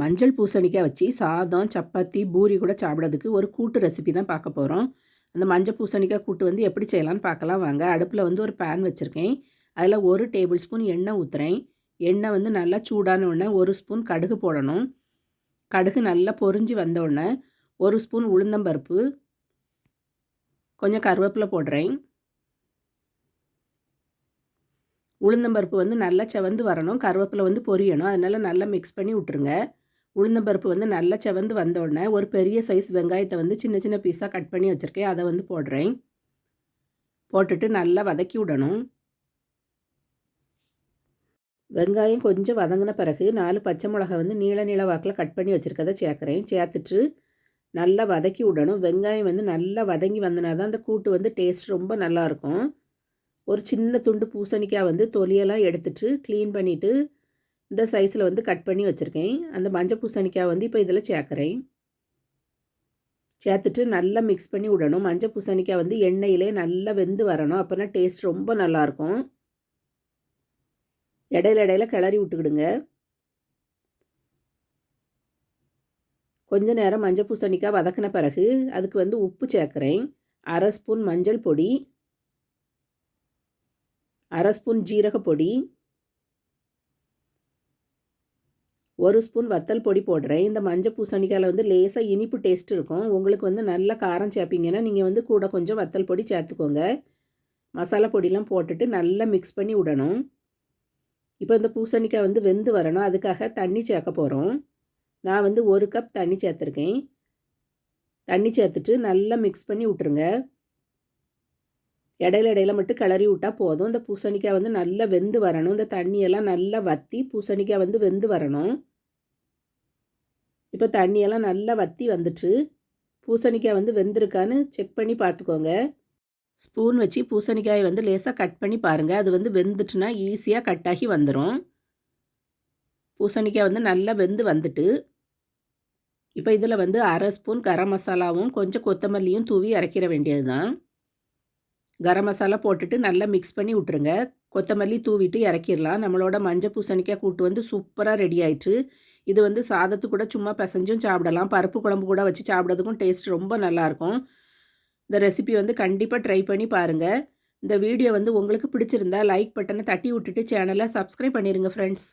மஞ்சள் பூசணிக்காய் வச்சு சாதம் சப்பாத்தி பூரி கூட சாப்பிட்றதுக்கு ஒரு கூட்டு ரெசிபி தான் பார்க்க போகிறோம் அந்த மஞ்சள் பூசணிக்காய் கூட்டு வந்து எப்படி செய்யலாம்னு பார்க்கலாம் வாங்க. அடுப்பில் வந்து ஒரு பேன் வச்சுருக்கேன். அதில் ஒரு டேபிள் ஸ்பூன் எண்ணெய் ஊற்றுறேன் எண்ணெய் வந்து நல்லா சூடான உடனே ஒரு ஸ்பூன் கடுகு போடணும். கடுகு நல்லா பொரிஞ்சு வந்த உடனே ஒரு ஸ்பூன் உளுந்தம்பருப்பு கொஞ்சம் கருவேப்பிலை போடுறேன். உளுந்தம்பருப்பு வந்து நல்லா செவந்து வரணும். கருவேப்பிலை வந்து பொரியணும். அதனால் நல்லா மிக்ஸ் பண்ணி விட்ருங்க உளுந்தம்பருப்பு வந்து நல்லா செவந்து வந்தோடனே ஒரு பெரிய சைஸ் வெங்காயத்தை வந்து சின்ன சின்ன பீஸாக கட் பண்ணி வச்சுருக்கேன். அதை வந்து போடுறேன். போட்டுட்டு நல்லா வதக்கி விடணும். வெங்காயம் கொஞ்சம் வதங்கின பிறகு நாலு பச்சை மிளகா வந்து நீள நீள வாக்கில் கட் பண்ணி வச்சுருக்கதை சேர்க்குறேன். சேர்த்துட்டு நல்லா வதக்கி விடணும். வெங்காயம் வந்து நல்லா வதங்கி வந்தனா தான் அந்த கூட்டு வந்து டேஸ்ட் ரொம்ப நல்லாயிருக்கும் ஒரு சின்ன துண்டு பூசணிக்காய் வந்து தொலியெல்லாம் எடுத்துட்டு க்ளீன் பண்ணிவிட்டு இந்த சைஸில் வந்து கட் பண்ணி வச்சுருக்கேன். அந்த மஞ்சள் பூசணிக்காய் வந்து இப்போ இதில் சேர்க்குறேன். சேர்த்துட்டு நல்லா மிக்ஸ் பண்ணி விடணும். மஞ்சள் பூசணிக்காய் வந்து எண்ணெயிலே நல்லா வெந்து வரணும். அப்போனா டேஸ்ட் ரொம்ப நல்லாயிருக்கும் இடையில இடையில கிளறி விட்டுக்கிடுங்க. கொஞ்ச நேரம் மஞ்சள் பூசணிக்காய் வதக்கின பிறகு அதுக்கு வந்து உப்பு சேர்க்குறேன். அரை ஸ்பூன் மஞ்சள் பொடி. அரை ஸ்பூன் ஜீரக பொடி. ஒரு ஸ்பூன் வத்தல் பொடி போடுறேன். இந்த மஞ்சள் பூசணிக்காயில் வந்து லேசாக இனிப்பு டேஸ்ட் இருக்கும். உங்களுக்கு வந்து நல்லா காரம் சேர்ப்பீங்கன்னா நீங்கள் வந்து கூட கொஞ்சம் வத்தல் பொடி சேர்த்துக்கோங்க. மசாலா பொடிலாம் போட்டுட்டு நல்லா மிக்ஸ் பண்ணி விடணும். இப்போ இந்த பூசணிக்காய் வந்து வெந்து வரணும். அதுக்காக தண்ணி சேர்க்க போகிறோம் நான் வந்து ஒரு கப் தண்ணி சேர்த்துருக்கேன். தண்ணி சேர்த்துட்டு நல்லா மிக்ஸ் பண்ணி விட்ருங்க இடையில இடையில மட்டும் கிளறி விட்டால் போதும். இந்த பூசணிக்காய் வந்து நல்லா வெந்து வரணும். இந்த தண்ணியெல்லாம் நல்லா வற்றி பூசணிக்காய் வந்து வெந்து வரணும். இப்போ தண்ணியெல்லாம் நல்லா வற்றி வந்துட்டு பூசணிக்காய் வந்து வெந்திருக்கான்னு செக் பண்ணி பார்த்துக்கோங்க ஸ்பூன் வச்சு பூசணிக்காயை வந்து லேசாக கட் பண்ணி பாருங்கள் அது வந்து வெந்துட்டுனா ஈஸியாக கட் ஆகி வந்துடும் பூசணிக்காய் வந்து நல்லா வெந்து வந்துட்டு இப்போ இதில் வந்து அரை ஸ்பூன் கரம் மசாலாவும் கொஞ்சம் கொத்தமல்லியும் தூவி அரைக்கிற வேண்டியது தான் கரம் மசாலா போட்டுட்டு நல்லா மிக்ஸ் பண்ணி விட்ருங்க கொத்தமல்லி தூவிட்டு இறக்கிடலாம். நம்மளோட மஞ்சள் பூசணிக்காய் கூட்டு வந்து சூப்பராக ரெடி ஆயிடுச்சு. இது வந்து சாதத்து கூட சும்மா பிசைஞ்சும் சாப்பிடலாம். பருப்பு குழம்பு கூட வச்சு சாப்பிட்றதுக்கும் டேஸ்ட் ரொம்ப நல்லாயிருக்கும் இந்த ரெசிபி வந்து கண்டிப்பாக ட்ரை பண்ணி பாருங்கள் இந்த வீடியோ வந்து உங்களுக்கு பிடிச்சிருந்தா லைக் பட்டனை தட்டி விட்டுட்டு சேனலை சப்ஸ்கிரைப் பண்ணிடுங்க ஃப்ரெண்ட்ஸ்